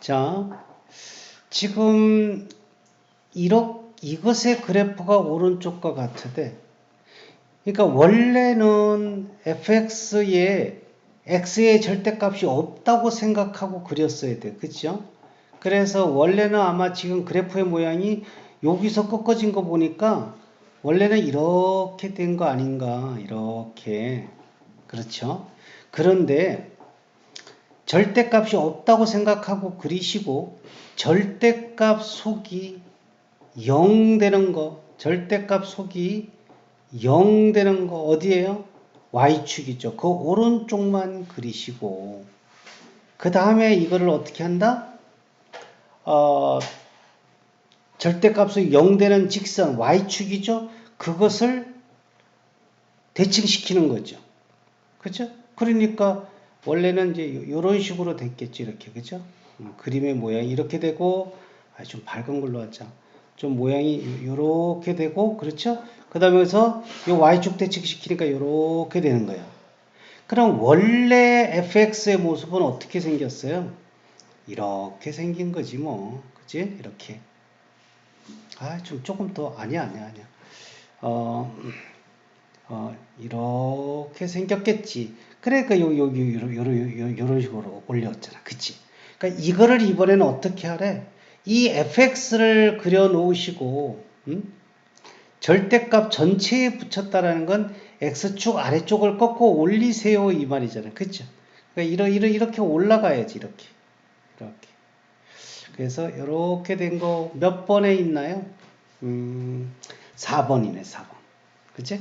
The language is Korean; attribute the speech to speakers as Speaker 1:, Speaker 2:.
Speaker 1: 자, 지금 이렇 이것의 그래프가 오른쪽과 같으되 그러니까 원래는 fx에 x의 절대값이 없다고 생각하고 그렸어야 돼. 그죠? 그래서 원래는 아마 지금 그래프의 모양이 여기서 꺾어진 거 보니까 원래는 이렇게 된 거 아닌가. 이렇게. 그렇죠? 그런데 절대값이 없다고 생각하고 그리시고 절대값 속이 0 되는 거, 절대값 속이 0 되는 거 어디에요? y축이죠. 그 오른쪽만 그리시고 그 다음에 이거를 어떻게 한다? 어, 절대값이 0 되는 직선 y축이죠. 그것을 대칭시키는 거죠. 그죠? 그러니까 원래는 이제 이런 식으로 됐겠죠. 이렇게 그죠? 음, 그림의 모양이 이렇게 되고 아, 좀 밝은 걸로 하자. 좀 모양이 이렇게 되고 그렇죠? 그 다음에 여기서 이 y축 대칭시키니까 이렇게 되는 거예요. 그럼 원래 fx의 모습은 어떻게 생겼어요? 이렇게 생긴 거지 뭐. 그지? 이렇게. 아, 좀 조금 더 아니야, 아니야, 아니야. 어, 어, 이렇게 생겼겠지. 그러니까 요, 요, 요, 요, 요, 요, 요런 식으로 올렸잖아. 그치? 그러니까 이거를 이번에는 어떻게 하래? 이 fx를 그려 놓으시고, 음? 절대값 전체에 붙였다라는 건 x축 아래쪽을 꺾고 올리세요 이 말이잖아요. 그죠? 그러니까 이러, 이러, 이렇게 올라가야지 이렇게. 이렇게. 그래서 이렇게 된 거 몇 번에 있나요? 음, 4번이네 4번. 그치?